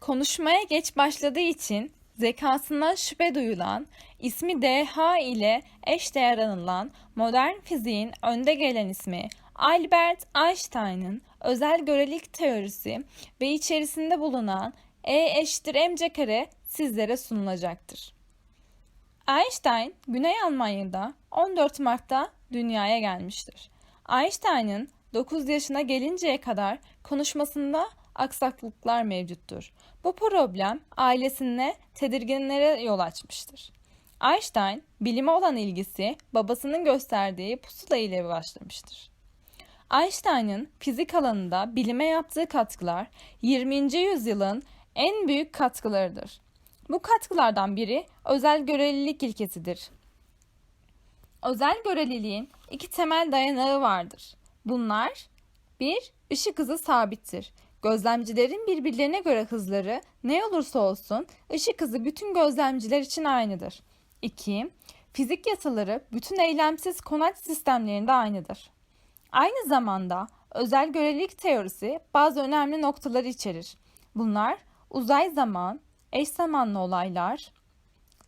Konuşmaya geç başladığı için zekasından şüphe duyulan, ismi DH ile eşdeğer anılan modern fiziğin önde gelen ismi Albert Einstein'ın özel görelilik teorisi ve içerisinde bulunan E eşittir mc kare sizlere sunulacaktır. Einstein, Güney Almanya'da 14 Mart'ta dünyaya gelmiştir. Einstein'ın 9 yaşına gelinceye kadar konuşmasında aksaklıklar mevcuttur. Bu problem ailesine tedirginlere yol açmıştır. Einstein, bilime olan ilgisi babasının gösterdiği pusula ile başlamıştır. Einstein'ın fizik alanında bilime yaptığı katkılar 20. yüzyılın en büyük katkılarıdır. Bu katkılardan biri özel görelilik ilkesidir. Özel göreliliğin iki temel dayanağı vardır. Bunlar 1. Işık hızı sabittir. Gözlemcilerin birbirlerine göre hızları ne olursa olsun ışık hızı bütün gözlemciler için aynıdır. 2. Fizik yasaları bütün eylemsiz konak sistemlerinde aynıdır. Aynı zamanda özel görelilik teorisi bazı önemli noktaları içerir. Bunlar uzay zaman, eş zamanlı olaylar,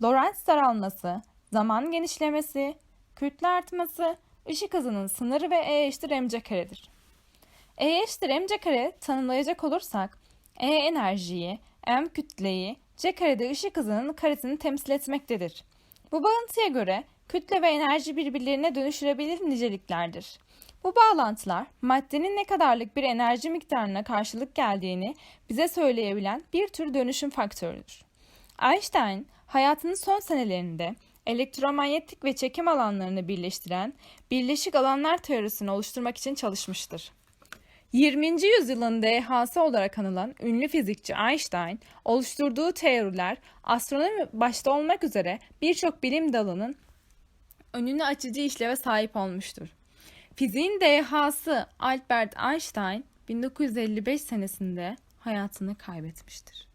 Lorentz daralması, zaman genişlemesi, kütle artması, ışık hızının sınırı ve E eşittir mc karedir. E eşittir kare tanımlayacak olursak E enerjiyi, m kütleyi, c karede ışık hızının karesini temsil etmektedir. Bu bağıntıya göre kütle ve enerji birbirlerine dönüştürebilir niceliklerdir. Bu bağlantılar maddenin ne kadarlık bir enerji miktarına karşılık geldiğini bize söyleyebilen bir tür dönüşüm faktörüdür. Einstein hayatının son senelerinde elektromanyetik ve çekim alanlarını birleştiren birleşik alanlar teorisini oluşturmak için çalışmıştır. 20. yüzyılın dehası olarak anılan ünlü fizikçi Einstein, oluşturduğu teoriler astronomi başta olmak üzere birçok bilim dalının önünü açıcı işleve sahip olmuştur. Fiziğin dehası Albert Einstein 1955 senesinde hayatını kaybetmiştir.